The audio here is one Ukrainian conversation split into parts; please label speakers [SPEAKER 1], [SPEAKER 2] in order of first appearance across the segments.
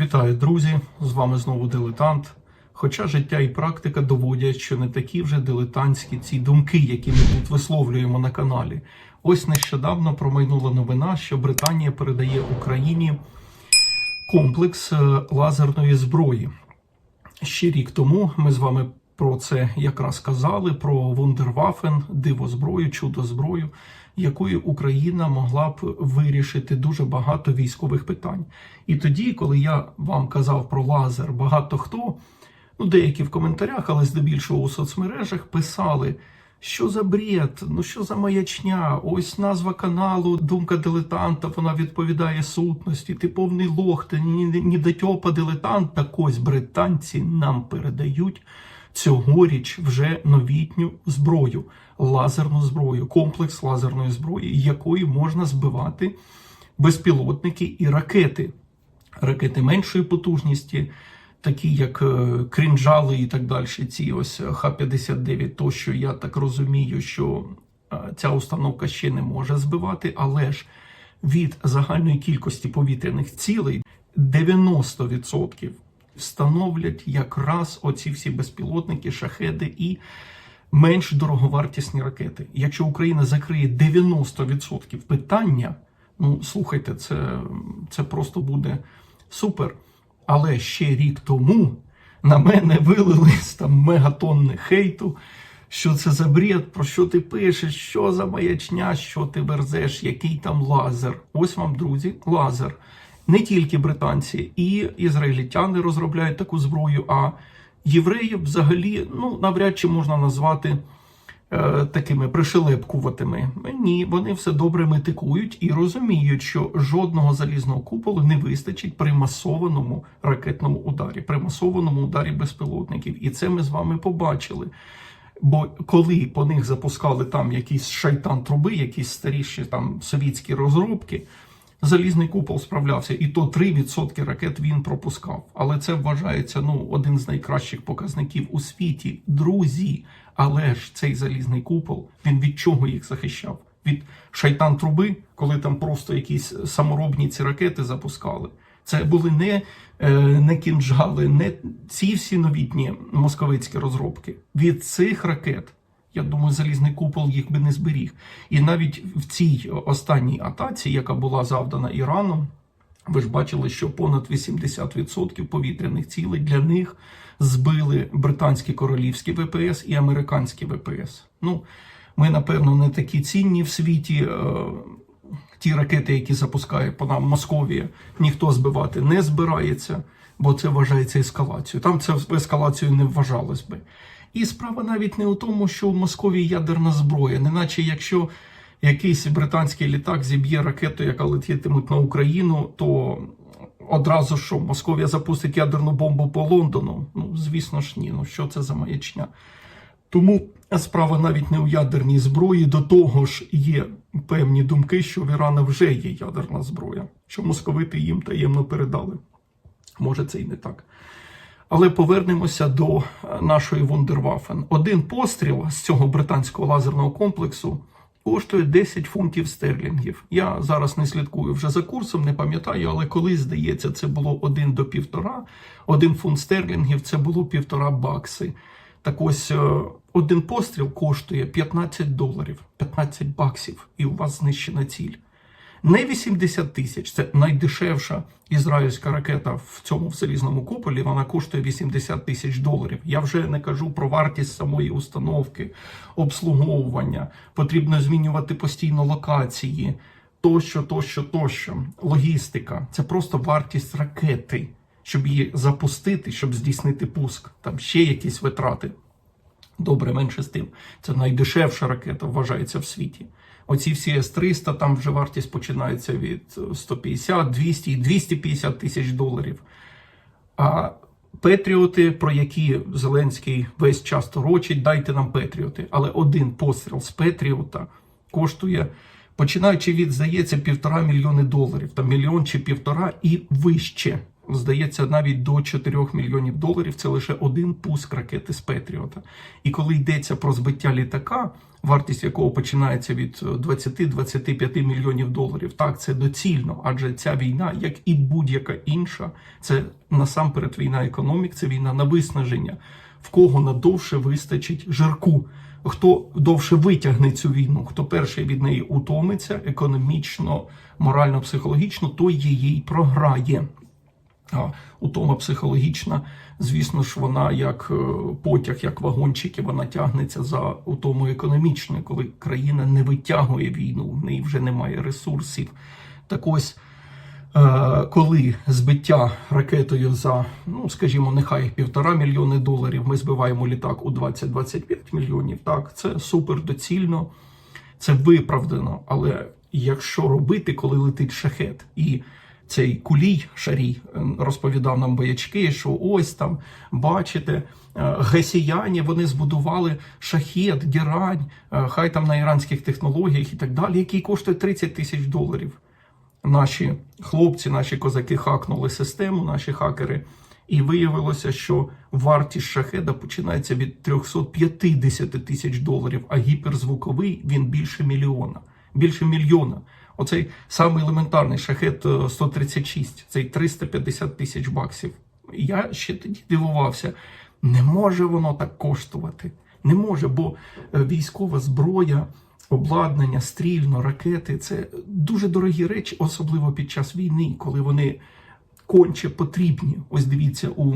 [SPEAKER 1] Вітаю, друзі! З вами знову дилетант. Хоча життя і практика доводять, що не такі вже дилетантські ці думки, які ми тут висловлюємо на каналі. Ось нещодавно промайнула новина, що Британія передає Україні комплекс е, лазерної зброї. Ще рік тому ми з вами про це якраз казали: про вундервафен, диво зброю, чудо якою Україна могла б вирішити дуже багато військових питань. І тоді, коли я вам казав про лазер, багато хто, ну деякі в коментарях, але здебільшого у соцмережах, писали. Що за бред? Ну що за маячня? Ось назва каналу, думка дилетанта, вона відповідає сутності. Ти повний лох, ти недотьопа дилетант. Так ось британці нам передають цьогоріч вже новітню зброю, лазерну зброю, комплекс лазерної зброї, якою можна збивати безпілотники і ракети. Ракети меншої потужності, такі як е, крінжали і так далі. Ці ось Х-59, тощо я так розумію, що е, ця установка ще не може збивати, але ж від загальної кількості повітряних цілей 90% становлять якраз оці всі безпілотники, шахеди і менш дороговартісні ракети. Якщо Україна закриє 90% питання, ну слухайте, це, це просто буде супер. Але ще рік тому на мене вилились там мегатонни хейту. Що це за бред, про що ти пишеш, що за маячня, що ти верзеш, який там лазер. Ось вам, друзі, лазер. Не тільки британці і ізраїльтяни розробляють таку зброю, а євреїв взагалі ну, навряд чи можна назвати е, такими пришелепкуватими. Ні, вони все добре метикують і розуміють, що жодного залізного куполу не вистачить при масованому ракетному ударі, при масованому ударі безпілотників. І це ми з вами побачили. Бо коли по них запускали там якісь шайтан труби, якісь старіші там совітські розробки, залізний купол справлявся, і то 3% ракет він пропускав. Але це вважається ну один з найкращих показників у світі. Друзі, але ж цей залізний купол він від чого їх захищав? Від шайтан труби, коли там просто якісь саморобні ці ракети запускали. Це були не, е, не кінжали, не ці всі новітні московицькі розробки. Від цих ракет, я думаю, залізний купол їх би не зберіг. І навіть в цій останній атаці, яка була завдана Іраном, ви ж бачили, що понад 80% повітряних цілей для них збили британські королівські ВПС і американські ВПС. Ну, ми, напевно, не такі цінні в світі. е, Ті ракети, які запускає по нам Московія, ніхто збивати не збирається, бо це вважається ескалацією. Там це ескалацією не вважалось би. І справа навіть не у тому, що в Московії ядерна зброя, неначе якщо якийсь британський літак зіб'є ракету, яка летітимуть на Україну, то одразу що Московія запустить ядерну бомбу по Лондону. Ну, звісно ж, ні. Ну що це за маячня? Тому справа навіть не у ядерній зброї. До того ж, є певні думки, що в Ірана вже є ядерна зброя, що московити їм таємно передали. Може, це і не так. Але повернемося до нашої Вундервафен. Один постріл з цього британського лазерного комплексу коштує 10 фунтів стерлінгів. Я зараз не слідкую вже за курсом, не пам'ятаю, але колись, здається, це було 1 до 1,5. Один фунт стерлінгів це було півтора бакси. Так ось е, один постріл коштує 15 доларів, 15 баксів, і у вас знищена ціль. Не 80 тисяч, це найдешевша ізраїльська ракета в цьому в залізному куполі. Вона коштує 80 тисяч доларів. Я вже не кажу про вартість самої установки, обслуговування. Потрібно змінювати постійно локації, тощо, тощо, тощо. Логістика це просто вартість ракети, щоб її запустити, щоб здійснити пуск. Там ще якісь витрати. Добре, менше з тим. Це найдешевша ракета, вважається в світі. Оці всі С-300, там вже вартість починається від 150, 200 і 250 тисяч доларів. А Петріоти, про які Зеленський весь час торочить, дайте нам Петріоти. Але один постріл з Петріота коштує, починаючи від, здається, півтора мільйони доларів, там мільйон чи півтора і вище. Здається, навіть до 4 мільйонів доларів це лише один пуск ракети з Петріота. І коли йдеться про збиття літака, вартість якого починається від 20-25 мільйонів доларів, так це доцільно, адже ця війна, як і будь-яка інша, це насамперед війна економік, це війна на виснаження. В кого надовше вистачить жирку, хто довше витягне цю війну, хто перший від неї утомиться економічно, морально, психологічно, той її програє. Утома психологічна, звісно ж, вона як е, потяг, як вагончики, вона тягнеться за утомою економічною, коли країна не витягує війну, в неї вже немає ресурсів. Так ось, е, коли збиття ракетою за, ну скажімо, нехай півтора мільйони доларів, ми збиваємо літак у 20-25 мільйонів. Так, це супер доцільно, це виправдано. Але якщо робити, коли летить шахет і цей кулій шарій е, розповідав нам боячки, що ось там, бачите, е, гесіяні вони збудували шахет, герань, е, хай там на іранських технологіях і так далі, який коштує 30 тисяч доларів. Наші хлопці, наші козаки хакнули систему, наші хакери, і виявилося, що вартість шахеда починається від 350 тисяч доларів, а гіперзвуковий він більше мільйона. Більше мільйона. Оцей самий елементарний шахет е, 136, цей 350 тисяч баксів. Я ще тоді дивувався, не може воно так коштувати. Не може, бо е, військова зброя, обладнання, стрільно, ракети це дуже дорогі речі, особливо під час війни, коли вони конче потрібні. Ось дивіться у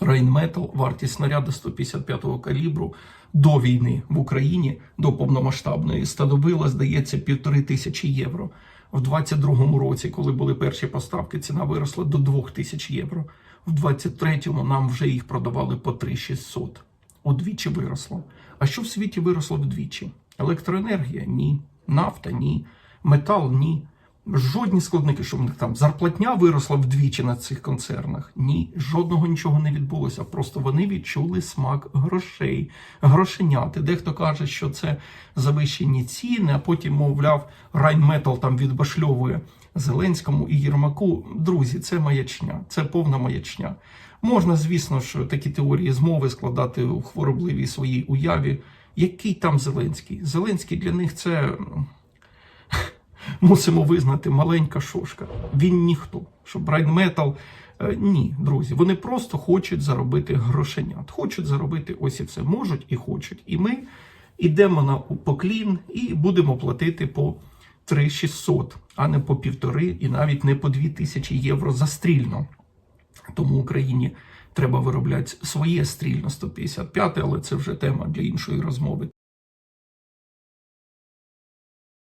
[SPEAKER 1] Рейнметал вартість снаряду 155-го калібру до війни в Україні до повномасштабної становила, здається, півтори тисячі євро. В 22-му році, коли були перші поставки, ціна виросла до 2 тисяч євро. В 23-му нам вже їх продавали по 3600. Удвічі виросло. А що в світі виросло вдвічі? Електроенергія? Ні. Нафта? Ні. Метал? Ні. Жодні складники, що в них там зарплатня виросла вдвічі на цих концернах. Ні, жодного нічого не відбулося. Просто вони відчули смак грошей, грошеняти. Дехто каже, що це завищені ціни, а потім, мовляв, Райнметал там відбашльовує Зеленському і Єрмаку. Друзі, це маячня, це повна маячня. Можна, звісно ж, такі теорії змови складати у хворобливій своїй уяві. Який там Зеленський? Зеленський для них це мусимо визнати маленька шошка. Він ніхто. Щоб Райнметал. Ні, друзі, вони просто хочуть заробити грошенят. Хочуть заробити ось і все. Можуть і хочуть. І ми йдемо на поклін і будемо платити по 3600, а не по півтори, і навіть не по 2000 євро за стрільно. Тому Україні треба виробляти своє стрільно 155, але це вже тема для іншої розмови.